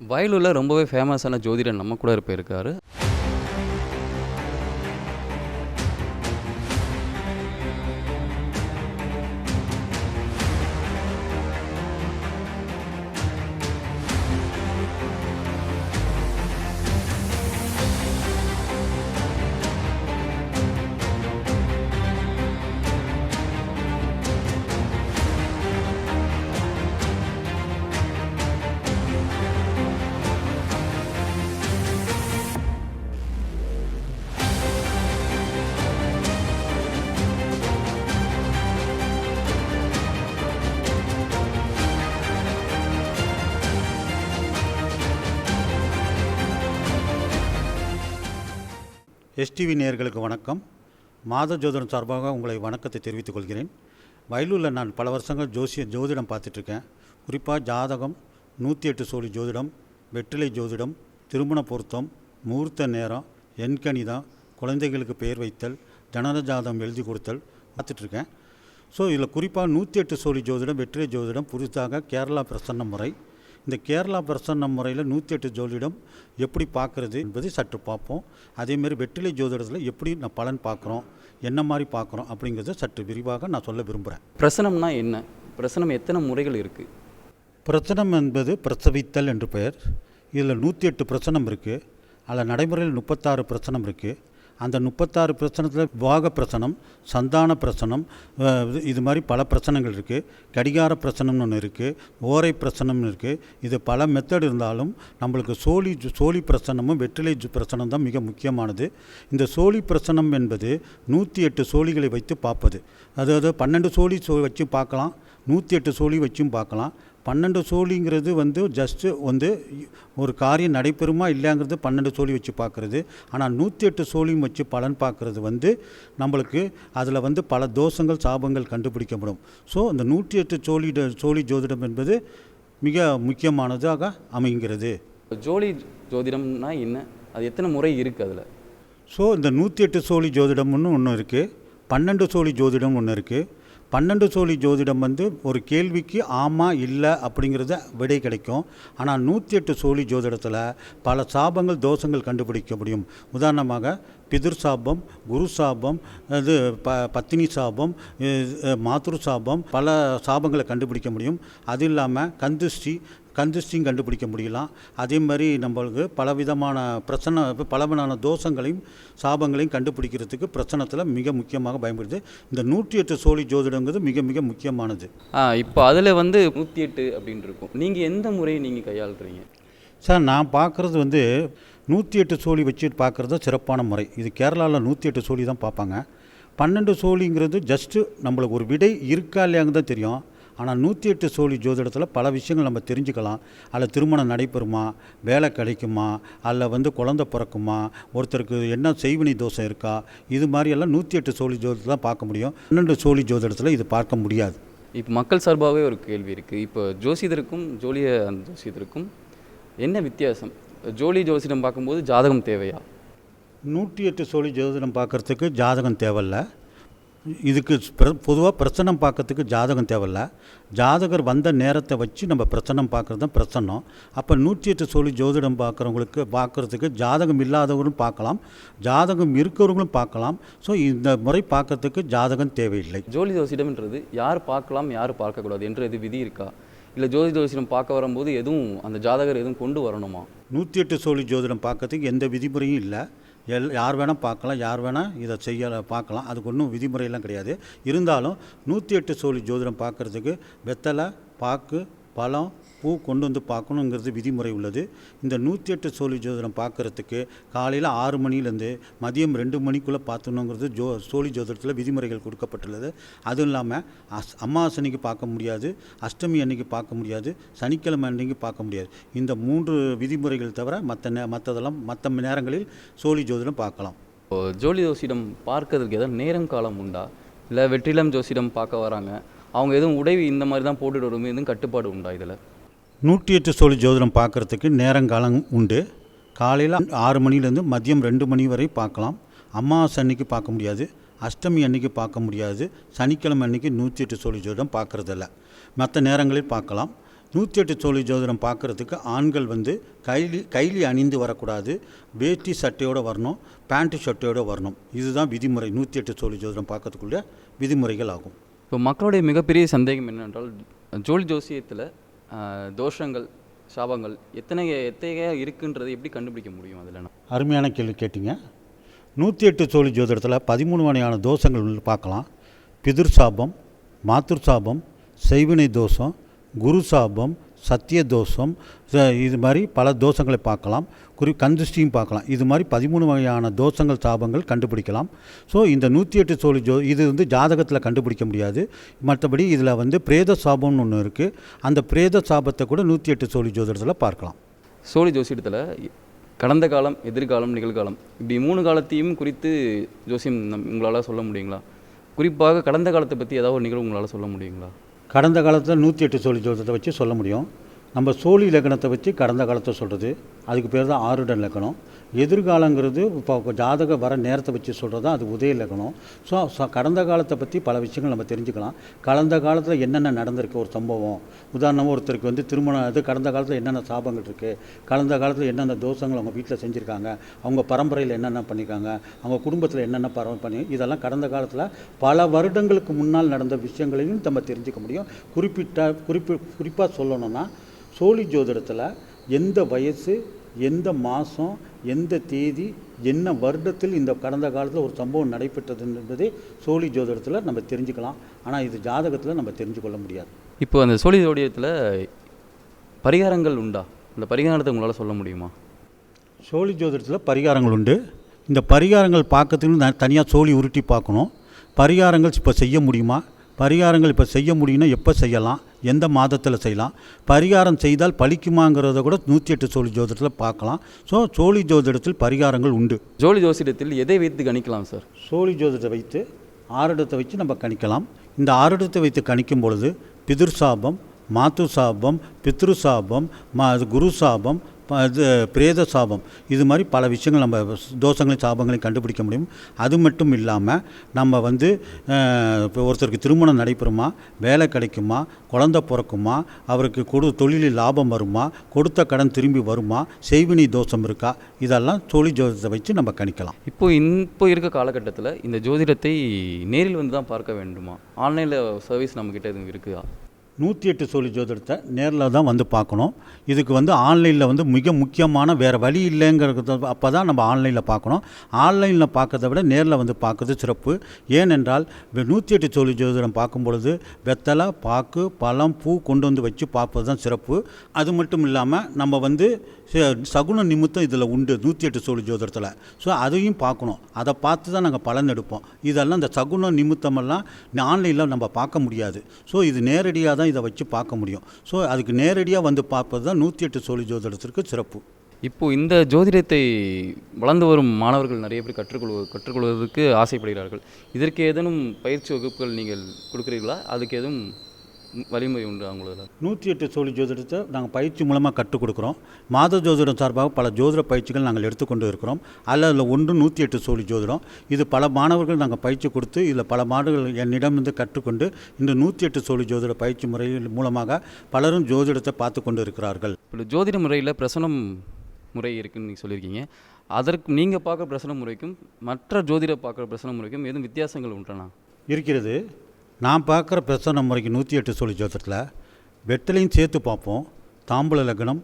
வயலூரில் ரொம்பவே ஃபேமஸான ஜோதிடர் நம்ம கூட இப்போ எஸ்டிவி நேயர்களுக்கு வணக்கம். மாத ஜோதிடம் சார்பாக உங்களை வணக்கத்தை தெரிவித்துக் கொள்கிறேன். வயலூரில் நான் பல வருஷங்கள் ஜோசிய ஜோதிடம் பார்த்துட்ருக்கேன் குறிப்பாக ஜாதகம் நூற்றி எட்டு சோழி ஜோதிடம் வெற்றிலை ஜோதிடம் திருமண பொருத்தம் முகூர்த்த நேரம் எண்கணிதம் குழந்தைகளுக்கு பெயர் வைத்தல் ஜனன ஜாதகம் எழுதி கொடுத்தல் பார்த்துட்ருக்கேன் ஸோ இதில் குறிப்பாக நூற்றி எட்டு சோழி ஜோதிடம் வெற்றிலை ஜோதிடம் புதுசாக கேரளா பிரசன்ன முறை இந்த கேரளா பிரசன்ன முறையில் நூற்றி எட்டு ஜோதிடம் எப்படி பார்க்குறது என்பதை சற்று பார்ப்போம். அதேமாரி வெற்றிலை ஜோதிடத்தில் எப்படி நான் பலன் பார்க்குறோம் என்ன மாதிரி பார்க்குறோம் அப்படிங்கிறத சற்று விரிவாக நான் சொல்ல விரும்புகிறேன் பிரசனம்னா என்ன? பிரசனம் எத்தனை முறைகள் இருக்குது பிரசனம் என்பது பிரசவித்தல் என்று பெயர். இதில் நூற்றி எட்டு பிரசனம் இருக்குது அதில் நடைமுறையில் முப்பத்தாறு பிரசனம் இருக்குது அந்த முப்பத்தாறு பிரச்சனத்தில் விவாக பிரசனம் சந்தான பிரசனம் இது- இது மாதிரி பல பிரச்சனைகள் இருக்குது கடிகார பிரச்சனம்னு ஒன்று இருக்குது ஓரை பிரச்சனம்னு இருக்குது இது பல மெத்தட் இருந்தாலும் நம்மளுக்கு சோழி சோழி பிரச்சனமும் வெற்றிலை ஜு- தான் மிக முக்கியமானது. இந்த சோழி பிரச்சனம் என்பது நூற்றி எட்டு சோழிகளை வைத்து பார்ப்பது. அதாவது பன்னெண்டு சோழி சோ வச்சு பார்க்கலாம். நூற்றி எட்டு சோழி வச்சும் பார்க்கலாம். பன்னெண்டு சோழிங்கிறது வந்து ஜஸ்ட்டு வந்து ஒரு காரியம் நடைபெறுமா இல்லைங்கிறது பன்னெண்டு சோழி வச்சு பார்க்குறது. ஆனால் நூற்றி எட்டு சோழியும் வச்சு பலன் பார்க்குறது வந்து நம்மளுக்கு அதில் வந்து பல தோஷங்கள் சாபங்கள் கண்டுபிடிக்கப்படும். ஸோ அந்த நூற்றி எட்டு சோழி சோழி ஜோதிடம் என்பது மிக முக்கியமானதாக அமைகிறது. ஜோலி ஜோதிடம்னா என்ன? அது எத்தனை முறை இருக்குது அதில்? ஸோ இந்த நூற்றி எட்டு சோழி ஜோதிடம்னு ஒன்று இருக்குது பன்னெண்டு சோழி ஜோதிடம் ஒன்று இருக்குது பன்னெண்டு சோழி ஜோதிடம் வந்து ஒரு கேள்விக்கு ஆமாம் இல்லை அப்படிங்கிறத விடை கிடைக்கும். ஆனால் நூற்றி எட்டு சோழி ஜோதிடத்தில் பல சாபங்கள் தோஷங்கள் கண்டுபிடிக்க முடியும். உதாரணமாக பிதிர் சாபம் குரு சாபம் அது ப பத்தினி சாபம் மாத்ரு சாபம் பல சாபங்களை கண்டுபிடிக்க முடியும். அது இல்லாமல் கந்துஷ்டி கந்துஷ்டியும் கண்டுபிடிக்க முடியலாம். அதே மாதிரி நம்மளுக்கு பலவிதமான பிரச்சனை பலவிதமான தோஷங்களையும் சாபங்களையும் கண்டுபிடிக்கிறதுக்கு பிரச்சனத்தில் மிக முக்கியமாக பயன்படுது. இந்த நூற்றி எட்டு சோழி ஜோதிடங்கிறது மிக மிக முக்கியமானது. இப்போ அதில் வந்து நூற்றி எட்டு அப்படின்னு இருக்கும். நீங்கள் எந்த முறையை நீங்கள் கையாளுறீங்க? சார் நான் பார்க்குறது வந்து நூற்றி எட்டு சோழி வச்சு பார்க்குறது சிறப்பான முறை. இது கேரளாவில் நூற்றி எட்டு சோழி தான் பார்ப்பாங்க. பன்னெண்டு சோழிங்கிறது ஜஸ்ட்டு நம்மளுக்கு ஒரு விடை இருக்கா இல்லையாங்க தான் தெரியும். ஆனால் நூற்றி எட்டு சோழி ஜோதிடத்தில் பல விஷயங்கள் நம்ம தெரிஞ்சுக்கலாம். அதில் திருமணம் நடைபெறுமா? வேலை கிடைக்குமா? அதில் வந்து குழந்தை பிறக்குமா? ஒருத்தருக்கு என்ன செய்வினை தோஷம் இருக்கா? இது மாதிரியெல்லாம் நூற்றி எட்டு சோழி ஜோதிடத்தில் தான் பார்க்க முடியும். பன்னெண்டு சோழி ஜோதிடத்தில் இது பார்க்க முடியாது. இப்போ மக்கள் சார்பாகவே ஒரு கேள்வி இருக்குது இப்போ ஜோசியதருக்கும் ஜோலிய அந்த ஜோசியதருக்கும் என்ன வித்தியாசம்? ஜோலி ஜோசிடம் பார்க்கும்போது ஜாதகம் தேவையா? நூற்றி எட்டு சோழி ஜோதிடம் பார்க்குறதுக்கு ஜாதகம் தேவையில்ல. இதுக்கு பொதுவாக பிரச்சனம் பார்க்கறதுக்கு ஜாதகம் தேவையில்ல. ஜாதகர் வந்த நேரத்தை வச்சு நம்ம பிரச்சனம் பார்க்குறது தான் பிரச்சனம் அப்போ நூற்றி எட்டு சோழி ஜோதிடம் பார்க்குறவங்களுக்கு பார்க்குறதுக்கு ஜாதகம் இல்லாதவரும் பார்க்கலாம். ஜாதகம் இருக்கிறவங்களும் பார்க்கலாம். ஸோ இந்த முறை பார்க்கறதுக்கு ஜாதகம் தேவையில்லை. ஜோலி ஜோசிடம்ன்றது யார் பார்க்கலாம் யார் பார்க்கக்கூடாது என்று எது விதி இருக்கா? இல்லை ஜோதி ஜோசிடம் பார்க்க வரும்போது எதுவும் அந்த ஜாதகர் எதுவும் கொண்டு வரணுமா? நூற்றி எட்டு சோழி ஜோதிடம் பார்க்கறதுக்கு எந்த விதிமுறையும் இல்லை. எல் யார் வேணால் பார்க்கலாம் யார் வேணால் இதை செய்ய பார்க்கலாம். அதுக்கு ஒன்றும் விதிமுறையெல்லாம் கிடையாது. இருந்தாலும் நூற்றி எட்டு சோழி ஜோதிடம் பார்க்குறதுக்கு வெத்தலை பாக்கு பழம் பூ கொண்டு வந்து பார்க்கணுங்கிறது விதிமுறை உள்ளது. இந்த நூற்றி எட்டு சோழி ஜோதிடம் பார்க்குறதுக்கு காலையில் ஆறு மணிலேருந்து மதியம் ரெண்டு மணிக்குள்ளே பார்த்தணுங்கிறது ஜோ சோழி ஜோதிடத்தில் விதிமுறைகள் கொடுக்கப்பட்டுள்ளது. அதுவும் இல்லாமல் அஸ் அமாவாசை அன்னைக்கு பார்க்க முடியாது அஷ்டமி அன்னைக்கு பார்க்க முடியாது சனிக்கிழமை அன்னைக்கு பார்க்க முடியாது. இந்த மூன்று விதிமுறைகள் தவிர மற்ற நே மற்றதெல்லாம் மற்ற நேரங்களில் சோழி ஜோதிடம் பார்க்கலாம். இப்போ ஜோலி ஜோசிடம் பார்க்கறதுக்கு ஏதாவது நேரம் காலம் உண்டா? இல்லை வெற்றிலம் ஜோசிடம் பார்க்க வராங்க. அவங்க எதுவும் உதவி இந்த மாதிரி தான் போட்டுட்டு வருமே எதுவும் கட்டுப்பாடு உண்டா இதில்? நூற்றி எட்டு சோழி ஜோதிடம் பார்க்குறதுக்கு நேரங்காலம் உண்டு. காலையில் ஆறு மணிலேருந்து மதியம் ரெண்டு மணி வரை பார்க்கலாம். அமாவாசை அன்னைக்கு பார்க்க முடியாது. அஷ்டமி அன்னைக்கு பார்க்க முடியாது. சனிக்கிழமை அன்னைக்கு நூற்றி எட்டு சோழி ஜோதிடம் பார்க்குறதில்ல. மற்ற நேரங்களில் பார்க்கலாம். நூற்றி எட்டு சோழி ஜோதிடம் பார்க்குறதுக்கு ஆண்கள் வந்து கைலி கைலி அணிந்து வரக்கூடாது. வேட்டி சட்டையோடு வரணும் பேண்ட்டு சட்டையோடு வரணும். இதுதான் விதிமுறை. நூற்றி எட்டு சோழி ஜோதிடம் பார்க்கறதுக்குள்ள விதிமுறைகள் ஆகும். இப்போ மக்களுடைய மிகப்பெரிய சந்தேகம் என்னவென்றால் ஜோலி ஜோசியத்தில் தோஷங்கள் சாபங்கள் எத்தனை எத்தகைய இருக்குன்றதை எப்படி கண்டுபிடிக்க முடியும் அதில் அருமையான கேள்வி கேட்டீங்க. நூற்றி எட்டு சோழி ஜோதிடத்தில் பதிமூணு வகையான தோஷங்கள் பார்க்கலாம். பிதிர் சாபம் மாத்துர் சாபம் செய்வினை தோஷம் குரு சாபம் சத்திய தோஷம் இது மாதிரி பல தோஷங்களை பார்க்கலாம். குறி கந்துஷ்டியும் பார்க்கலாம். இது மாதிரி பதிமூணு வகையான தோஷங்கள் சாபங்கள் கண்டுபிடிக்கலாம். ஸோ இந்த நூற்றி எட்டு சோழி ஜோ இது வந்து ஜாதகத்தில் கண்டுபிடிக்க முடியாது. மற்றபடி இதில் வந்து பிரேத சாபம்னு ஒன்று இருக்குது அந்த பிரேத சாபத்தை கூட நூற்றி எட்டு சோழி ஜோதிடத்தில் பார்க்கலாம். சோழி ஜோசியத்தில் கடந்த காலம் எதிர்காலம் நிகழ்காலம் இப்படி மூணு காலத்தையும் குறித்து ஜோசியம் நம் உங்களால் சொல்ல முடியுங்களா? குறிப்பாக கடந்த காலத்தை பற்றி ஏதாவது ஒரு நிகழ்வு உங்களால் சொல்ல முடியுங்களா? கடந்த காலத்தில் நூற்றி எட்டு சோழி ஜோதிடத்தை வச்சு சொல்ல முடியும். நம்ம சோழி இலக்கணத்தை வச்சு கடந்த காலத்தை சொல்கிறது அதுக்கு பேர் தான் ஆருடன் லக்கணம். எதிர்காலங்கிறது இப்போ ஜாதக வர நேரத்தை வச்சு சொல்கிறது தான் அது உதய லக்கணம். ஸோ கடந்த காலத்தை பற்றி பல விஷயங்கள் நம்ம தெரிஞ்சுக்கலாம். கடந்த காலத்தில் என்னென்ன நடந்திருக்கு ஒரு சம்பவம்? உதாரணமாக ஒருத்தருக்கு வந்து திருமணம் இது கடந்த காலத்தில் என்னென்ன சாபங்கள் இருக்குது கடந்த காலத்தில் என்னென்ன தோஷங்கள் அவங்க வீட்டில் செஞ்சுருக்காங்க? அவங்க பரம்பரையில் என்னென்ன பண்ணியிருக்காங்க அவங்க குடும்பத்தில் என்னென்ன பரவ பண்ணி இதெல்லாம் கடந்த காலத்தில் பல வருடங்களுக்கு முன்னால் நடந்த விஷயங்களையும் நம்ம தெரிஞ்சுக்க முடியும். குறிப்பிட்ட குறிப்பி குறிப்பாக சொல்லணும்னா சோழி ஜோதிடத்தில் எந்த வயசு எந்த மாதம் எந்த தேதி என்ன வருடத்தில் இந்த கடந்த காலத்தில் ஒரு சம்பவம் நடைபெற்றது என்பதை சோழி ஜோதிடத்தில் நம்ம தெரிஞ்சுக்கலாம். ஆனால் இது ஜாதகத்தில் நம்ம தெரிஞ்சு கொள்ள முடியாது. இப்போ அந்த சோழி ஜோடியத்தில் பரிகாரங்கள் உண்டா? அந்த பரிகாரத்தை உங்களால் சொல்ல முடியுமா? சோழி ஜோதிடத்தில் பரிகாரங்கள் உண்டு. இந்த பரிகாரங்கள் பார்க்கறதுக்கு தனியாக சோழி உருட்டி பார்க்கணும். பரிகாரங்கள் இப்போ செய்ய முடியுமா? பரிகாரங்கள் இப்போ செய்ய முடியும்னா எப்போ செய்யலாம்? எந்த மாதத்தில் செய்யலாம்? பரிகாரம் செய்தால் பலிக்குமாங்கிறத கூட நூற்றி எட்டு சோழி ஜோதிடத்தில் பார்க்கலாம். ஸோ சோழி ஜோதிடத்தில் பரிகாரங்கள் உண்டு. ஜோலி ஜோசியத்தில் எதை வைத்து கணிக்கலாம் சார்? சோழி ஜோதிடத்தை வைத்து ஆரிடத்தை வச்சு நம்ம கணிக்கலாம். இந்த ஆரிடத்தை வைத்து கணிக்கும் பொழுது பிதிர் சாபம் மாத்து சாபம் பித்ரு சாபம் மா குரு சாபம் இது பிரேத சாபம். இது மாதிரி பல விஷயங்கள் நம்ம தோஷங்களையும் சாபங்களையும் கண்டுபிடிக்க முடியும். அது மட்டும் இல்லாமல் நம்ம வந்து இப்போ ஒருத்தருக்கு திருமணம் நடைபெறுமா வேலை கிடைக்குமா குழந்தை பிறக்குமா அவருக்கு கொடு தொழிலில் லாபம் வருமா கொடுத்த கடன் திரும்பி வருமா செய்வினை தோஷம் இருக்கா இதெல்லாம் தொழில் ஜோதிடத்தை வச்சு நம்ம கணிக்கலாம். இப்போ இப்போ இருக்க காலகட்டத்தில் இந்த ஜோதிடத்தை நேரில் வந்து தான் பார்க்க வேண்டுமா? ஆன்லைனில் சர்வீஸ் நம்மக்கிட்ட எதுவும் இருக்குதா? நூற்றி எட்டு சோழி ஜோதிடத்தை நேரில் தான் வந்து பார்க்கணும். இதுக்கு வந்து ஆன்லைனில் வந்து மிக முக்கியமான வேறு வழி இல்லைங்கிறது அப்போ தான் நம்ம ஆன்லைனில் பார்க்கணும். ஆன்லைனில் பார்க்கறத விட நேரில் வந்து பார்க்குறது சிறப்பு. ஏனென்றால் நூற்றி எட்டு சோழி ஜோதிடம் பார்க்கும் பொழுது வெத்தலை பாக்கு பழம் பூ கொண்டு வந்து வச்சு பார்ப்பது தான் சிறப்பு. அது மட்டும் இல்லாமல் நம்ம வந்து சகுன நிமித்தம் இதில் உண்டு நூற்றி எட்டு சோழி ஜோதிடத்தில். ஸோ அதையும் பார்க்கணும். அதை பார்த்து தான் நாங்கள் பலன் எடுப்போம். இதெல்லாம் இந்த சகுன நிமித்தமெல்லாம் ஆன்லைனில் நம்ம பார்க்க முடியாது. ஸோ இது நேரடியாக தான் இதை வச்சு பார்க்க முடியும். ஸோ அதுக்கு நேரடியாக வந்து பார்ப்பது தான் நூற்றி எட்டு சோழி ஜோதிடத்திற்கு சிறப்பு. இப்போ இந்த ஜோதிடத்தை வளர்ந்து வரும் மாணவர்கள் நிறைய பேர் கற்றுக்கொள்வது கற்றுக்கொள்வதற்கு ஆசைப்படுகிறார்கள். இதற்கு ஏதேனும் பயிற்சி வகுப்புகள் நீங்கள் கொடுக்குறீர்களா? அதுக்கு எதுவும் வழிமுறை உண்டு அவங்களோட நூற்றி எட்டு சோழி ஜோதிடத்தை நாங்கள் பயிற்சி மூலமாக கற்றுக் கொடுக்குறோம். மாத ஜோதிடம் சார்பாக பல ஜோதிட பயிற்சிகள் நாங்கள் எடுத்துக்கொண்டு இருக்கிறோம். அதில் அதில் ஒன்று நூற்றி எட்டு சோழி ஜோதிடம். இது பல மாணவர்கள் நாங்கள் பயிற்சி கொடுத்து இதில் பல மாணவர்கள் என்னிடமிருந்து கற்றுக்கொண்டு இந்த நூற்றி எட்டு சோழி ஜோதிட பயிற்சி முறையில் மூலமாக பலரும் ஜோதிடத்தை பார்த்து கொண்டு இருக்கிறார்கள். இப்போ ஜோதிட முறையில் பிரசனம் முறை இருக்குன்னு நீங்கள் சொல்லியிருக்கீங்க. அதற்கு நீங்கள் பார்க்குற பிரசன முறைக்கும் மற்ற ஜோதிட பார்க்குற பிரசன முறைக்கும் எதுவும் வித்தியாசங்கள் உண்டானா இருக்கிறது. நான் பார்க்குற பிரசன்ன முறைக்கு நூற்றி எட்டு சொல்லி ஜோதிடத்தில் வெட்டலையும் சேர்த்து பார்ப்போம். தாம்பூல லக்னம்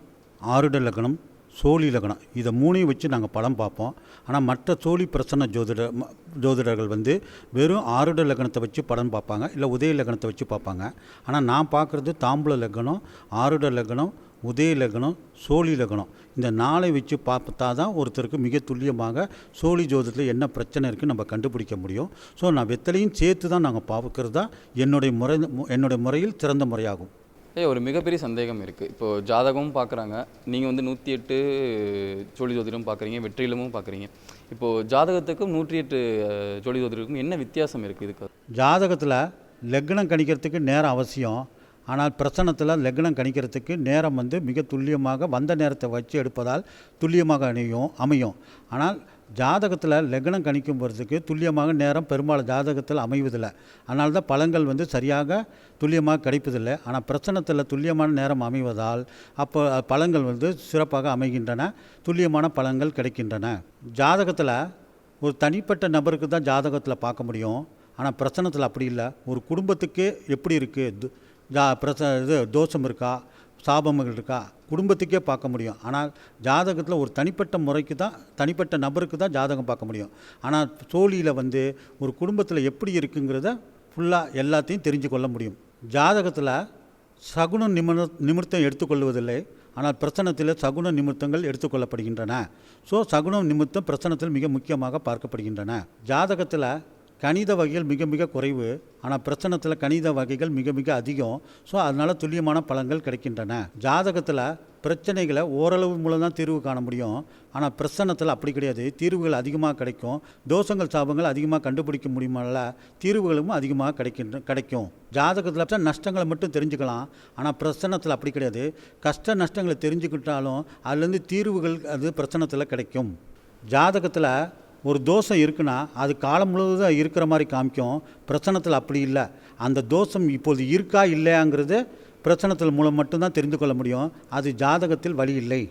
ஆருட லக்னம் சோழி லக்னம். இதை மூணையும் வச்சு நாங்கள் படம் பார்ப்போம். ஆனால் மற்ற சோழி பிரசன்ன ஜோதிட ம- ஜோதிடர்கள் வந்து வெறும் ஆருட லக்னத்தை வச்சு படம் பார்ப்பாங்க இல்லை உதய லக்னத்தை வச்சு பார்ப்பாங்க. ஆனால் நான் பார்க்குறது தாம்பூல லக்னம் ஆருட லக்னம் உதய லக்னம் சோழி லக்னம். இந்த நாளை வச்சு பார்த்தா தான் ஒருத்தருக்கு மிக துல்லியமாக சோழி ஜோதிடத்தில் என்ன பிரச்சனை இருக்குன்னு நம்ம கண்டுபிடிக்க முடியும். ஸோ நான் வெத்தலையும் சேர்த்து தான் நாங்கள் பார்க்கறது தான் என்னுடைய முறை என்னுடைய முறையில் சிறந்த முறையாகும். ஏய் ஒரு மிகப்பெரிய சந்தேகம் இருக்குது இப்போது ஜாதகமும் பார்க்குறாங்க. நீங்கள் வந்து நூற்றி எட்டு ஜோடி ஜோதிடம் பார்க்குறீங்க வெற்றிலமும் பார்க்குறீங்க. இப்போது ஜாதகத்துக்கும் நூற்றி எட்டு ஜோடி ஜோதிடருக்கும் என்ன வித்தியாசம் இருக்குது இதுக்கு? ஜாதகத்தில் லக்னம் கணிக்கிறதுக்கு நேரம் அவசியம். ஆனால் பிரசனத்தில் லக்னம் கணிக்கிறதுக்கு நேரம் வந்து மிக துல்லியமாக வந்த நேரத்தை வச்சு எடுப்பதால் துல்லியமாக அணியும் அமையும். ஆனால் ஜாதகத்தில் லக்னம் கணிக்கும் போகிறதுக்கு துல்லியமாக நேரம் பெரும்பாலும் ஜாதகத்தில் அமைவதில்லை. அதனால தான் பழங்கள் வந்து சரியாக துல்லியமாக கிடைப்பதில்லை. ஆனால் பிரச்சனத்தில் துல்லியமான நேரம் அமைவதால் அப்போ பழங்கள் வந்து சிறப்பாக அமைகின்றன துல்லியமான பழங்கள் கிடைக்கின்றன. ஜாதகத்தில் ஒரு தனிப்பட்ட நபருக்கு தான் ஜாதகத்தில் பார்க்க முடியும். ஆனால் பிரச்சனத்தில் அப்படி இல்லை. ஒரு குடும்பத்துக்கு எப்படி இருக்குது ஜா பிரச இது தோஷம் இருக்கா? சாபங்கள் இருக்கா? குடும்பத்துக்கே பார்க்க முடியும். ஆனால் ஜாதகத்தில் ஒரு தனிப்பட்ட முறைக்கு தான் தனிப்பட்ட நபருக்கு தான் ஜாதகம் பார்க்க முடியும். ஆனால் சோழியில் வந்து ஒரு குடும்பத்தில் எப்படி இருக்குங்கிறத ஃபுல்லாக எல்லாத்தையும் தெரிஞ்சு கொள்ள முடியும். ஜாதகத்தில் சகுன நிமிர நிமிர்த்தம் எடுத்துக்கொள்வதில்லை. ஆனால் பிரச்சனத்தில் சகுன நிமித்தங்கள் எடுத்துக்கொள்ளப்படுகின்றன. ஸோ சகுன நிமித்தம் பிரச்சனத்தில் மிக முக்கியமாக பார்க்கப்படுகின்றன. ஜாதகத்தில் கணித வகைகள் மிக மிக குறைவு. ஆனால் பிரச்சனத்தில் கணித வகைகள் மிக மிக அதிகம். ஸோ அதனால் துல்லியமான பலன்கள் கிடைக்கின்றன. ஜாதகத்தில் பிரச்சனைகளை ஓரளவு மூலம் தான் தீர்வு காண முடியும். ஆனால் பிரசன்னத்தில் அப்படி கிடையாது. தீர்வுகள் அதிகமாக கிடைக்கும். தோஷங்கள் சாபங்கள் அதிகமாக கண்டுபிடிக்க முடியுமல்ல தீர்வுகளும் அதிகமாக கிடைக்கின்ற கிடைக்கும். ஜாதகத்தில் நஷ்டங்களை மட்டும் தெரிஞ்சுக்கலாம். ஆனால் பிரசன்னத்தில் அப்படி கிடையாது. கஷ்ட நஷ்டங்களை தெரிஞ்சுக்கிட்டாலும் அதுலேருந்து தீர்வுகள் அது பிரச்சனத்தில் கிடைக்கும். ஜாதகத்தில் ஒரு தோஷம் இருக்குன்னா அது காலம் முழுவதும் இருக்கிற மாதிரி காமிக்கும். பிரச்சனத்தில் அப்படி இல்லை. அந்த தோஷம் இப்போது இருக்கா இல்லையாங்கிறது பிரச்சனத்தில் மூலம் மட்டும்தான் தெரிந்து கொள்ள முடியும். அது ஜாதகத்தில் வழி இல்லை.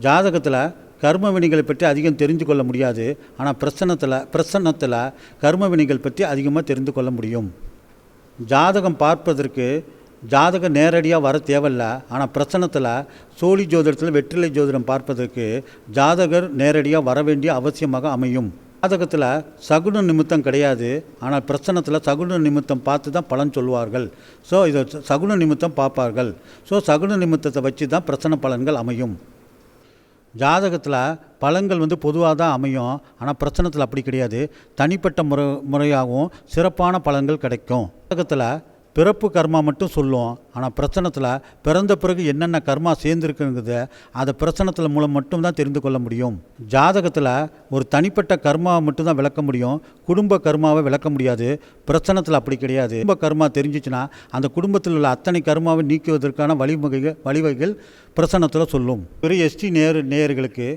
ஜாதகத்தில் கர்ம வினைகளை பற்றி அதிகம் தெரிந்து கொள்ள முடியாது. ஆனால் பிரச்சனத்தில் பிரசன்னத்தில் கர்ம வினைகள் பற்றி அதிகமாக தெரிந்து கொள்ள முடியும். ஜாதகம் பார்ப்பதற்கு ஜாதகம் நேரடியாக வர தேவையில்ல. ஆனால் பிரச்சனத்தில் சோழி ஜோதிடத்தில் வெற்றிலை ஜோதிடம் பார்ப்பதற்கு ஜாதகர் நேரடியாக வர வேண்டிய அவசியமாக அமையும். ஜாதகத்தில் சகுன நிமித்தம் கிடையாது. ஆனால் பிரச்சனத்தில் சகுன நிமித்தம் பார்த்து தான் பலன் சொல்லுவார்கள் ஸோ இதை சகுன நிமித்தம் பார்ப்பார்கள். ஸோ சகுன நிமித்தத்தை வச்சு தான் பிரச்சனை பலன்கள் அமையும். ஜாதகத்தில் பழங்கள் வந்து பொதுவாக தான் அமையும். ஆனால் பிரச்சனத்தில் அப்படி கிடையாது. தனிப்பட்ட முறை முறையாகவும் சிறப்பான பழங்கள் கிடைக்கும். ஜாதகத்தில் பிறப்பு கர்மா மட்டும் சொல்லும். ஆனால் பிரச்சனத்தில் பிறந்த பிறகு என்னென்ன கர்மா சேர்ந்துருக்குங்கிறத அதை பிரச்சனத்தில் மூலம் மட்டும்தான் தெரிந்து கொள்ள முடியும். ஜாதகத்தில் ஒரு தனிப்பட்ட கர்மாவை மட்டும்தான் விளக்க முடியும். குடும்ப கர்மாவை விளக்க முடியாது. பிரச்சனத்தில் அப்படி கிடையாது. குடும்ப கர்மா தெரிஞ்சிச்சுன்னா அந்த குடும்பத்தில் உள்ள அத்தனை கர்மாவை நீக்குவதற்கான வழிமுறைகள் வழிவகைகள் பிரசனத்தில் சொல்லும். பெரிய எஸ்டி நேர் நேயர்களுக்கு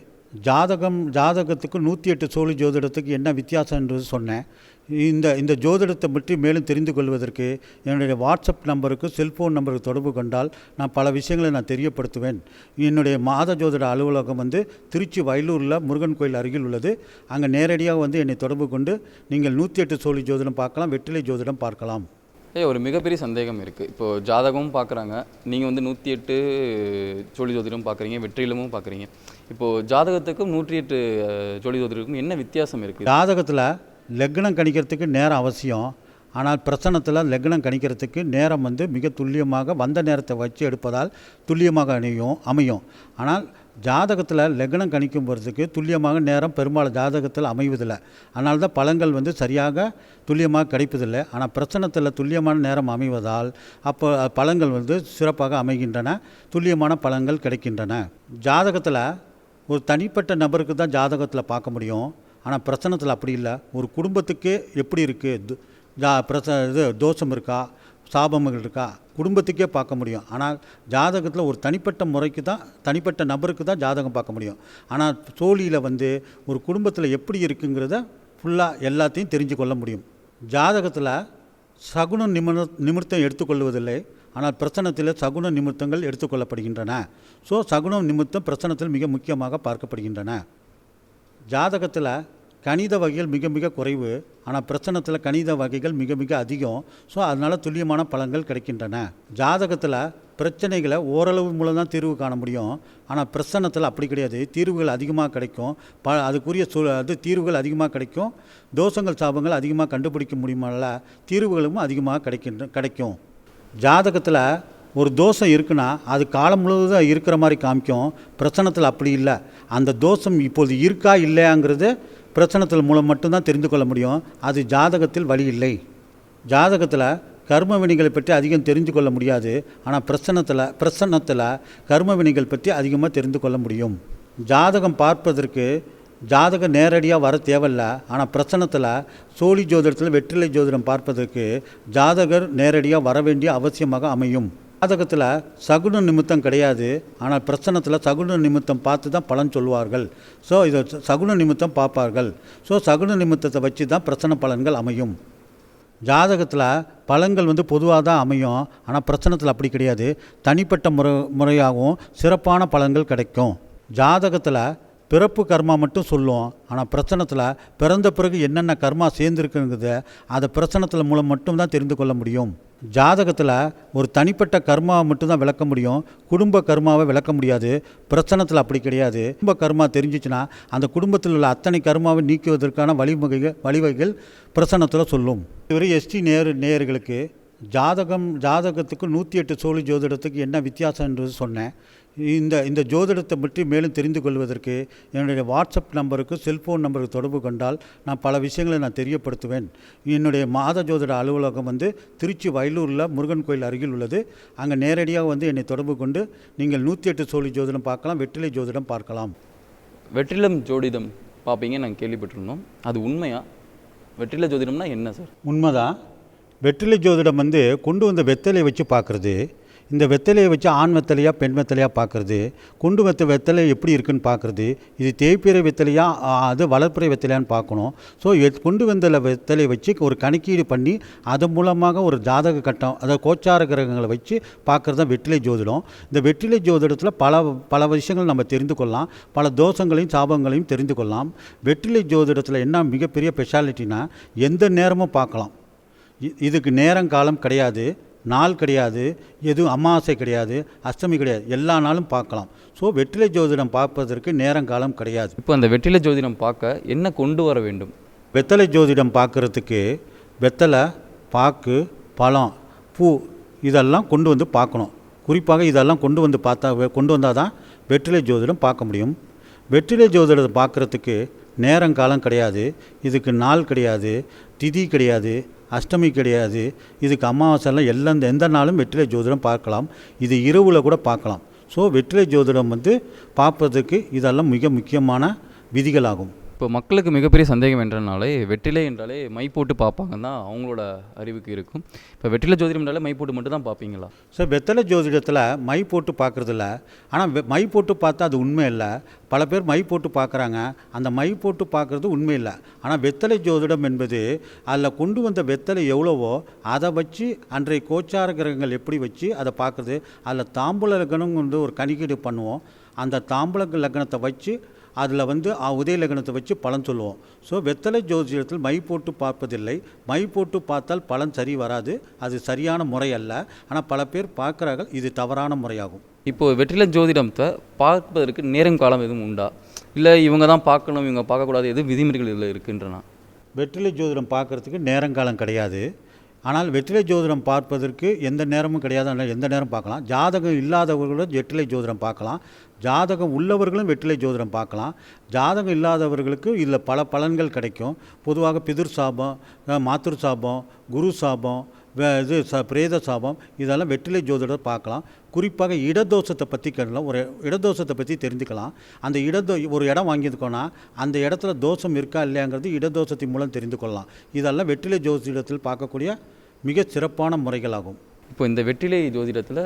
ஜாதகம் ஜாதகத்துக்கு நூற்றி எட்டு சோழி ஜோதிடத்துக்கு என்ன வித்தியாசம் என்று சொன்னேன். இந்த இந்த ஜோதிடத்தை பற்றி மேலும் தெரிந்து கொள்வதற்கு என்னுடைய வாட்ஸ்அப் நம்பருக்கு செல்ஃபோன் நம்பருக்கு தொடர்பு கொண்டால் நான் பல விஷயங்களை நான் தெரியப்படுத்துவேன். என்னுடைய மாத ஜோதிட அலுவலகம் வந்து திருச்சி வயலூரில் முருகன் கோயில் அருகில் உள்ளது. அங்கே நேரடியாக வந்து என்னை தொடர்பு கொண்டு நீங்கள் நூற்றி எட்டு சோழி ஜோதிடம் பார்க்கலாம் வெற்றிலை ஜோதிடம் பார்க்கலாம். ஏய் ஒரு மிகப்பெரிய சந்தேகம் இருக்குது இப்போது ஜாதகமும் பார்க்குறாங்க. நீங்கள் வந்து நூற்றி எட்டு ஜோடி ஜோதிடம் பார்க்குறீங்க வெற்றிலமும் பார்க்குறீங்க. இப்போது ஜாதகத்துக்கும் நூற்றி எட்டு ஜோதிடருக்கும் என்ன வித்தியாசம் இருக்குது ஜாதகத்தில் லக்னம் கணிக்கிறதுக்கு நேரம் அவசியம். ஆனால் பிரசனத்தில் லக்னம் கணிக்கிறதுக்கு நேரம் வந்து மிக துல்லியமாக வந்த நேரத்தை வச்சு எடுப்பதால் துல்லியமாக அணியும் அமையும். ஆனால் ஜாதகத்தில் லக்னம் கணிக்கும் போகிறதுக்கு துல்லியமாக நேரம் பெரும்பாலும் ஜாதகத்தில் அமைவதில்லை. அதனால தான் பழங்கள் வந்து சரியாக துல்லியமாக கிடைப்பதில்லை. ஆனால் பிரச்சனத்தில் துல்லியமான நேரம் அமைவதால் அப்போ பழங்கள் வந்து சிறப்பாக அமைகின்றன துல்லியமான பழங்கள் கிடைக்கின்றன. ஜாதகத்தில் ஒரு தனிப்பட்ட நபருக்கு தான் ஜாதகத்தில் பார்க்க முடியும். ஆனால் பிரச்சனத்தில் அப்படி இல்லை. ஒரு குடும்பத்துக்கு எப்படி இருக்குது ஜா பிரச இது தோஷம் இருக்கா? சாபங்கள் இருக்கா? குடும்பத்துக்கே பார்க்க முடியும். ஆனால் ஜாதகத்தில் ஒரு தனிப்பட்ட முறைக்கு தான் தனிப்பட்ட நபருக்கு தான் ஜாதகம் பார்க்க முடியும். ஆனால் சோழியில் வந்து ஒரு குடும்பத்தில் எப்படி இருக்குங்கிறத ஃபுல்லாக எல்லாத்தையும் தெரிஞ்சு கொள்ள முடியும். ஜாதகத்தில் சகுன நிமிர நிமிர்த்தம் எடுத்துக்கொள்வதில்லை. ஆனால் பிரச்சனத்தில் சகுன நிமித்தங்கள் எடுத்துக்கொள்ளப்படுகின்றன. ஸோ சகுன நிமித்தம் பிரச்சனத்தில் மிக முக்கியமாக பார்க்கப்படுகின்றன. ஜாதகத்தில் கணித வகைகள் மிக மிக குறைவு. ஆனால் பிரச்சனத்தில் கணித வகைகள் மிக மிக அதிகம். ஸோ அதனால் துல்லியமான பலன்கள் கிடைக்கின்றன. ஜாதகத்தில் பிரச்சனைகளை ஓரளவு மூலம் தான் தீர்வு காண முடியும். ஆனால் பிரசன்னத்தில் அப்படி கிடையாது. தீர்வுகள் அதிகமாக கிடைக்கும். ப அதுக்குரிய சூ அது தீர்வுகள் அதிகமாக கிடைக்கும். தோஷங்கள் சாபங்கள் அதிகமாக கண்டுபிடிக்க முடியுமல்ல தீர்வுகளும் அதிகமாக கிடைக்கின்ற கிடைக்கும். ஜாதகத்தில் ஒரு தோஷம் இருக்குன்னா அது காலம் முழுவதும் இருக்கிற மாதிரி காமிக்கும். பிரச்சனத்தில் அப்படி இல்லை. அந்த தோஷம் இப்போது இருக்கா இல்லையாங்கிறது பிரச்சனத்தில் மூலம் மட்டும்தான் தெரிந்து கொள்ள முடியும். அது ஜாதகத்தில் வழி இல்லை. ஜாதகத்தில் கர்ம வினைகளை பற்றி அதிகம் தெரிந்து கொள்ள முடியாது. ஆனால் பிரச்சனத்தில் பிரசன்னத்தில் கர்ம வினைகள் பற்றி அதிகமாக தெரிந்து கொள்ள முடியும். ஜாதகம் பார்ப்பதற்கு ஜாதகம் நேரடியாக வர தேவையில்ல. ஆனால் பிரச்சனத்தில் சோழி ஜோதிடத்தில் வெற்றிலை ஜோதிடம் பார்ப்பதற்கு ஜாதகர் நேரடியாக வர வேண்டிய அவசியமாக அமையும். ஜாதகத்தில் சகுன நிமித்தம் கிடையாது. ஆனால் பிரச்சனத்தில் சகுன நிமித்தம் பார்த்து தான் பலன் சொல்லுவார்கள் ஸோ இதை சகுன நிமித்தம் பார்ப்பார்கள். ஸோ சகுன நிமித்தத்தை வச்சு தான் பிரச்சனை பலன்கள் அமையும். ஜாதகத்தில் பலன்கள் வந்து பொதுவாக தான் அமையும். ஆனால் பிரச்சனத்தில் அப்படி கிடையாது. தனிப்பட்ட முறை முறையாகவும் சிறப்பான பலன்கள் கிடைக்கும். ஜாதகத்தில் பிறப்பு கர்மா மட்டும் சொல்லும். ஆனால் பிரச்சனத்தில் பிறந்த பிறகு என்னென்ன கர்மா சேர்ந்துருக்குங்கிறத அதை பிரச்சனத்தில் மூலம் மட்டும்தான் தெரிந்து கொள்ள முடியும். ஜாதகத்தில் ஒரு தனிப்பட்ட கர்மாவை மட்டும்தான் விளக்க முடியும். குடும்ப கர்மாவை விளக்க முடியாது. பிரச்சனத்தில் அப்படி கிடையாது. குடும்ப கர்மா தெரிஞ்சிச்சுன்னா அந்த குடும்பத்தில் உள்ள அத்தனை கர்மாவை நீக்குவதற்கான வழிமுகைகள் வழிவகைகள் பிரசனத்தில் சொல்லும். இதுவரை எஸ்டி நேர் நேயர்களுக்கு ஜாதகம் ஜாதகத்துக்கு நூற்றி எட்டு சோழி ஜோதிடத்துக்கு என்ன வித்தியாசம்ன்றது சொன்னேன். இந்த இந்த ஜோதிடத்தை பற்றி மேலும் தெரிந்து கொள்வதற்கு என்னுடைய வாட்ஸ்அப் நம்பருக்கு செல்ஃபோன் நம்பருக்கு தொடர்பு கொண்டால் நான் பல விஷயங்களை நான் தெரியப்படுத்துவேன். என்னுடைய மாத ஜோதிட அலுவலகம் வந்து திருச்சி வயலூரில் முருகன் கோயில் அருகில் உள்ளது. அங்கே நேரடியாக வந்து என்னை தொடர்பு கொண்டு நீங்கள் நூற்றி எட்டு சோழி ஜோதிடம் பார்க்கலாம் வெற்றிலை ஜோதிடம் பார்க்கலாம். வெற்றிலம் ஜோதிடம் பார்ப்பீங்க நாங்கள் கேள்விப்பட்டிருந்தோம். அது உண்மையா? வெற்றில ஜோதிடம்னா என்ன சார்? உண்மைதான். வெற்றிலை ஜோதிடம் வந்து கொண்டு வந்த வெத்தலையை வச்சு பார்க்குறது. இந்த வெத்தலையை வச்சு ஆண் வெத்தலையா பெண் வெத்தலையா பார்க்குறது குண்டு வெத்த வெத்தலை எப்படி இருக்குன்னு பார்க்குறது இது தேய்ப்பிறை வெத்தலையா அது வளர்ப்புறை வெத்தலையான்னு பார்க்கணும். ஸோ குண்டு வெந்தல வெத்தலையை வச்சு ஒரு கணக்கீடு பண்ணி அதன் மூலமாக ஒரு ஜாதக கட்டம் அதாவது கோச்சார கிரகங்களை வச்சு பார்க்குறது தான் வெற்றிலை ஜோதிடம். இந்த வெற்றிலை ஜோதிடத்தில் பல பல விஷயங்கள் நம்ம தெரிந்து கொள்ளலாம். பல தோஷங்களையும் சாபங்களையும் தெரிந்து கொள்ளலாம். வெற்றிலை ஜோதிடத்தில் என்ன மிகப்பெரிய ஸ்பெஷாலிட்டினா எந்த நேரமும் பார்க்கலாம். இ- இதுக்கு நேரம் காலம் கிடையாது. நாள் கிடையாது எதுவும் அமாவாசை கிடையாது அஷ்டமி கிடையாது எல்லா நாளும் பார்க்கலாம். ஸோ வெற்றிலை ஜோதிடம் பார்ப்பதற்கு நேரம் காலம் கிடையாது. இப்போ அந்த வெற்றில ஜோதிடம் பார்க்க என்ன கொண்டு வர வேண்டும்? வெத்தலை ஜோதிடம் பார்க்குறதுக்கு வெத்தலை பாக்கு பழம் பூ இதெல்லாம் கொண்டு வந்து பார்க்கணும். குறிப்பாக இதெல்லாம் கொண்டு வந்து பார்த்தா கொண்டு வந்தால் தான் வெற்றிலை ஜோதிடம் பார்க்க முடியும். வெற்றிலை ஜோதிடத்தை பார்க்குறதுக்கு நேரம் காலம் கிடையாது இதுக்கு நாள் கிடையாது திதி கிடையாது அஷ்டமி கிடையாது. இதுக்கு அமாவாசைலாம் எல்லா எந்த நாளும் வெற்றிலை ஜோதிடம் பார்க்கலாம். இது இரவில் கூட பார்க்கலாம். ஸோ வெற்றிலை ஜோதிடம் வந்து பார்ப்பதற்கு இதெல்லாம் மிக முக்கியமான விதிகளாகும். இப்போ மக்களுக்கு மிகப்பெரிய சந்தேகம் என்றனாலே வெற்றிலை என்றாலே மை போட்டு பார்ப்பாங்கன்னா தான் அவங்களோட அறிவுக்கு இருக்கும். இப்போ வெற்றிலை ஜோதிடம் என்றாலே மை போட்டு மட்டும் தான் பார்ப்பீங்களா? சார் வெத்தலை ஜோதிடத்தில் மை போட்டு பார்க்குறதில்ல. ஆனால் மை போட்டு பார்த்தா அது உண்மை இல்லை. பல பேர் மை போட்டு பார்க்குறாங்க. அந்த மை போட்டு பார்க்குறது உண்மை இல்லை. ஆனால் வெத்தலை ஜோதிடம் என்பது அதில் கொண்டு வந்த வெத்தலை எவ்வளவோ அதை வச்சு அன்றைய கோச்சார கிரகங்கள் எப்படி வச்சு அதை பார்க்குறது அதில் தாம்பூல லக்னம் வந்து ஒரு கணிக்கீடு பண்ணுவோம். அந்த தாம்பூல லக்னத்தை வச்சு அதில் வந்து அ, உதய லக்னத்தை வச்சு பலன் சொல்லுவோம். ஸோ வெத்தலை ஜோதிடத்தில் மை போட்டு பார்ப்பதில்லை. மை போட்டு பார்த்தால் பலன் சரி வராது. அது சரியான முறை அல்ல. ஆனால் பல பேர் பார்க்குறார்கள் இது தவறான முறையாகும். இப்போ வெற்றிலை ஜோதிடத்தை பார்ப்பதற்கு நேரம் காலம் எதுவும் உண்டா? இல்லை இவங்க தான் பார்க்கணும் இவங்க பார்க்கக்கூடாது எதுவும் விதிமுறைகள் இதில் இருக்குன்றனா? வெற்றிலை ஜோதிடம் பார்க்குறதுக்கு நேரங்காலம் கிடையாது. ஆனால் வெற்றிலை ஜோதிடம் பார்ப்பதற்கு எந்த நேரமும் கிடையாது. எந்த நேரம் பார்க்கலாம். ஜாதகம் இல்லாதவர்களும் வெற்றிலை ஜோதிடம் பார்க்கலாம். ஜாதகம் உள்ளவர்களும் வெற்றிலை ஜோதிடம் பார்க்கலாம். ஜாதகம் இல்லாதவர்களுக்கு இதில் பல பலன்கள் கிடைக்கும். பொதுவாக பிதிர் சாபம் மாத்திரு சாபம் குரு சாபம் வே- இது ச பிரேத சாபம் இதெல்லாம் வெற்றிலை ஜோதிடம் பார்க்கலாம். குறிப்பாக இடதோஷத்தை பற்றி கேட்கலாம் ஒரு இடதோஷத்தை பற்றி தெரிஞ்சுக்கலாம். அந்த இடதோ ஒரு இடம் வாங்கியிருக்கோன்னா அந்த இடத்துல தோஷம் இருக்கா இல்லையாங்கிறது இடதோஷத்தின் மூலம் தெரிந்து கொள்ளலாம். இதெல்லாம் வெற்றிலை ஜோதிடத்தில் பார்க்கக்கூடிய மிக சிறப்பான முறைகளாகும். இப்போ இந்த வெற்றிலை ஜோதிடத்தில்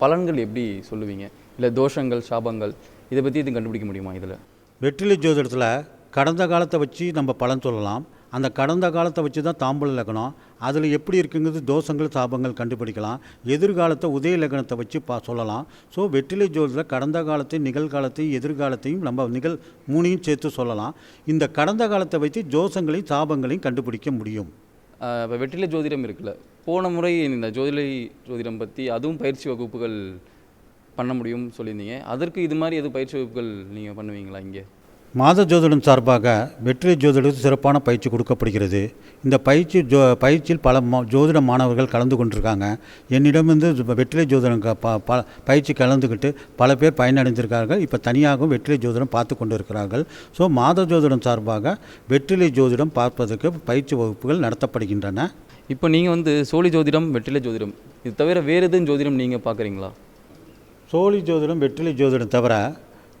பலன்கள் எப்படி சொல்லுவீங்க? இல்லை தோஷங்கள் சாபங்கள் இதை பற்றி எதுவும் கண்டுபிடிக்க முடியுமா இதில்? வெற்றிலை ஜோதிடத்தில் கடந்த காலத்தை வச்சு நம்ம பலன் சொல்லலாம். அந்த கடந்த காலத்தை வச்சு தான் தாம்பூல லக்னம். அதில் எப்படி இருக்குங்கிறது தோஷங்கள் சாபங்கள் கண்டுபிடிக்கலாம். எதிர்காலத்தை உதய லக்னத்தை வச்சு பா சொல்லலாம். ஸோ வெற்றிலை ஜோதிடத்தில் கடந்த காலத்தையும் நிகழ்காலத்தையும் எதிர்காலத்தையும் நம்ம நிகழ் மூணையும் சேர்த்து சொல்லலாம். இந்த கடந்த காலத்தை வச்சு ஜோசங்களையும் சாபங்களையும் கண்டுபிடிக்க முடியும். இப்போ வெற்றிலை ஜோதிடம் இருக்குல்ல. போன முறை இந்த ஜோதிலை ஜோதிடம் பற்றி அதுவும் பயிற்சி வகுப்புகள் பண்ண முடியும்னு சொல்லியிருந்தீங்க. அதற்கு இது மாதிரி எதுவும் பயிற்சி வகுப்புகள் நீங்கள் பண்ணுவீங்களா இங்கே? மாத ஜோதிடம் சார்பாக வெற்றிலை ஜோதிடத்துக்கு சிறப்பான பயிற்சி கொடுக்கப்படுகிறது. இந்த பயிற்சி ஜோ பயிற்சியில் பல மா ஜோதிட மாணவர்கள் கலந்து கொண்டிருக்காங்க. என்னிடமிருந்து வெற்றிலை ஜோதிடம் ப- பயிற்சி கலந்துக்கிட்டு பல பேர் பயனடைந்திருக்கார்கள். இப்போ தனியாகவும் வெற்றிலை ஜோதிடம் பார்த்து கொண்டு இருக்கிறார்கள் ஸோ மாத ஜோதிடம் சார்பாக வெற்றிலை ஜோதிடம் பார்ப்பதற்கு பயிற்சி வகுப்புகள் நடத்தப்படுகின்றன. இப்போ நீங்கள் வந்து சோழி ஜோதிடம் வெற்றிலை ஜோதிடம் இது தவிர வேறு எதுவும் ஜோதிடம் நீங்கள் பார்க்குறீங்களா? சோழி ஜோதிடம் வெற்றிலை ஜோதிடம் தவிர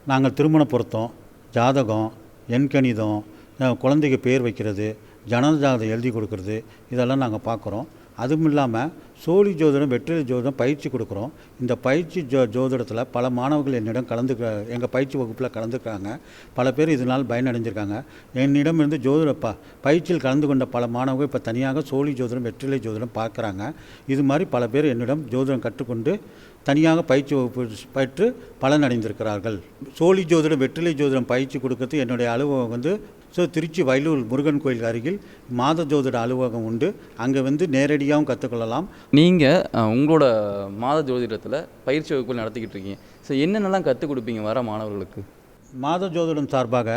நாங்கள் திருமண பொருத்தம். ஜாதகம் எண்கணிதம் குழந்தைக்கு பேர் வைக்கிறது ஜனன ஜாதகம் எழுதி கொடுக்கறது இதெல்லாம் நாங்கள் பார்க்குறோம் அதுவும் இல்லாமல் சோழி ஜோதிடம் வெற்றிலை ஜோதிடம் பயிற்சி கொடுக்குறோம். இந்த பயிற்சி ஜோ ஜோதிடத்தில் பல மாணவர்கள் என்னிடம் கலந்துக்க எங்கள் பயிற்சி வகுப்பில் கலந்துக்கிறாங்க. பல பேர் இதனால் பயனடைஞ்சிருக்காங்க. என்னிடம் இருந்து ஜோதிட ப பயிற்சியில் கலந்து கொண்ட பல மாணவர்கள் இப்போ தனியாக சோழி ஜோதிடம் வெற்றிலை ஜோதிடம் பார்க்குறாங்க. இது மாதிரி பல பேர் என்னிடம் ஜோதிடம் கற்றுக்கொண்டு தனியாக பயிற்சி வகுப்பு பயிற்று பலனடைந்திருக்கிறார்கள். சோழி ஜோதிடம் வெற்றிலை ஜோதிடம் பயிற்சி கொடுக்கறது. என்னுடைய அலுவலகம் வந்து ஸோ திருச்சி வயலூர் முருகன் கோயில் அருகில் மாத ஜோதிட அலுவலகம் உண்டு. அங்கே வந்து நேரடியாகவும் கற்றுக்கொள்ளலாம் நீங்கள் உங்களோட மாத ஜோதிடத்தில் பயிற்சி வகுப்புகள் நடத்திக்கிட்டு இருக்கீங்க. ஸோ என்னென்னலாம் கற்றுக் கொடுப்பீங்க வர மாணவர்களுக்கு? மாத ஜோதிடம் சார்பாக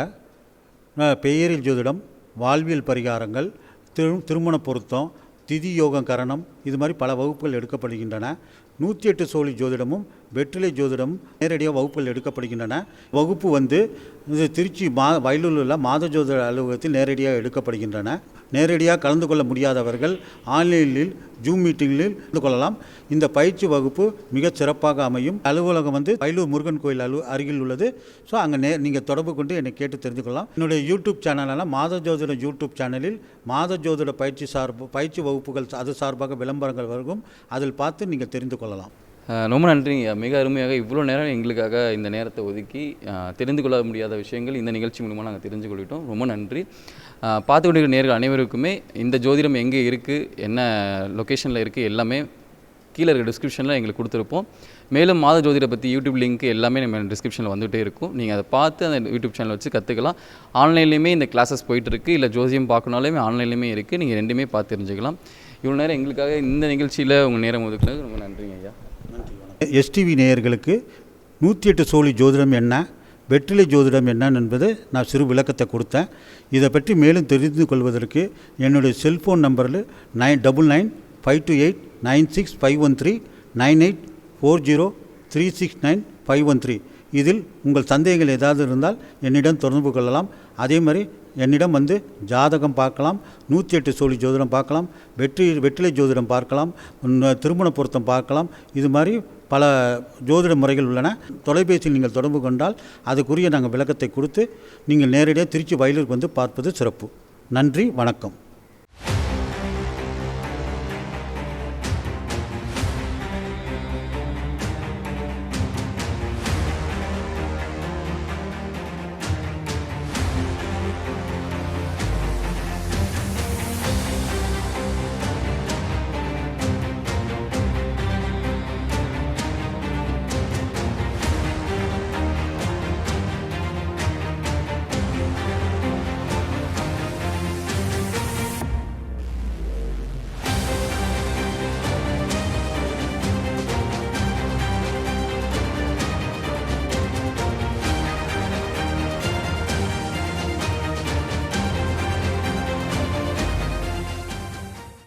பெயரில் ஜோதிடம் வாழ்வியல் பரிகாரங்கள் திரு திருமண பொருத்தம் திதி யோகம் கரணம் இது மாதிரி பல வகுப்புகள் எடுக்கப்படுகின்றன. நூற்றி எட்டு சோழி ஜோதிடமும் வெற்றிலை ஜோதிடமும் நேரடியாக வகுப்புகள் எடுக்கப்படுகின்றன. வகுப்பு வந்து இது திருச்சி மா வயலூரில் உள்ள மாத ஜோதிட அலுவலகத்தில் நேரடியாக எடுக்கப்படுகின்றன. நேரடியாக கலந்து கொள்ள முடியாதவர்கள் ஆன்லைனில் ஜூம் மீட்டிங்கில் கலந்து கொள்ளலாம். இந்த பயிற்சி வகுப்பு மிகச் சிறப்பாக அமையும். அலுவலகம் வந்து வயலூர் முருகன் கோயில் அலு அருகில் உள்ளது. ஸோ அங்கே நே நீங்கள் தொடர்பு கொண்டு என்னை கேட்டு தெரிந்து கொள்ளலாம் என்னுடைய யூடியூப் சேனலான மாத ஜோதிட யூடியூப் சேனலில் மாத ஜோதிட பயிற்சி சார்பு பயிற்சி வகுப்புகள் அது சார்பாக விளம்பரங்கள் வரும் அதில் பார்த்து நீங்கள் தெரிந்து கொள்ளலாம். ரொம்ப நன்றிங்க. மிக அருமையாக இவ்வளோ நேரம் எங்களுக்காக இந்த நேரத்தை ஒதுக்கி தெரிந்து கொள்ள முடியாத விஷயங்கள் இந்த நிகழ்ச்சி மூலமாக நாங்கள் தெரிஞ்சு கொள்ளிட்டோம் ரொம்ப நன்றி. பார்த்து கொண்டிருக்கிற நேர்கள் அனைவருக்குமே இந்த ஜோதிடம் எங்கே இருக்குது என்ன லொக்கேஷனில் இருக்குது எல்லாமே கீழே இருக்க டிஸ்கிரிப்ஷனில் எங்களுக்கு கொடுத்துருப்போம். மேலும் மாத ஜோதிட பற்றி யூடியூப் லிங்க் எல்லாமே நம்ம டிஸ்கிரிப்ஷனில் வந்துகிட்டே இருக்கும். நீங்கள் அதை பார்த்து அந்த யூடியூப் சேனல் வச்சு கற்றுக்கலாம் ஆன்லைன்லேயுமே இந்த கிளாஸஸ் போயிட்டுருக்கு இல்லை ஜோசியம் பார்க்கணுனாலுமே ஆன்லைன்லேயுமே இருக்குது நீங்கள் ரெண்டுமே பார்த்து தெரிஞ்சுக்கலாம். இவ்வளோ நேரம் எங்களுக்காக இந்த நிகழ்ச்சியில் உங்கள் நேரம் ஒதுக்குனது ரொம்ப நன்றிங்க ஐயா. எஸ்டிவி நேயர்களுக்கு நூற்றி எட்டு சோழி ஜோதிடம் என்ன வெற்றிலை ஜோதிடம் என்ன என்பது நான் சிறு விளக்கத்தை கொடுத்தேன். இதை பற்றி மேலும் தெரிந்து கொள்வதற்கு என்னுடைய செல்ஃபோன் நம்பரில் nine double nine five two eight nine six five one three nine eight four zero three six nine five one three. இதில் உங்கள் சந்தேகங்கள் ஏதாவது இருந்தால் என்னிடம் தொடர்பு கொள்ளலாம். அதே மாதிரி என்னிடம் வந்து ஜாதகம் பார்க்கலாம் நூற்றி எட்டு சோழி ஜோதிடம் பார்க்கலாம் வெற்றி வெற்றிலை ஜோதிடம் பார்க்கலாம் திருமண பொருத்தம் பார்க்கலாம். இது மாதிரி பல ஜோதிட முறைகள் உள்ளன. தொலைபேசியில் நீங்கள் தொடர்பு கொண்டால் அதுக்குரிய நாங்கள் விளக்கத்தை கொடுத்து நீங்கள் நேரடியாக திருச்சி வயலூருக்கு வந்து பார்ப்பது சிறப்பு. நன்றி வணக்கம்.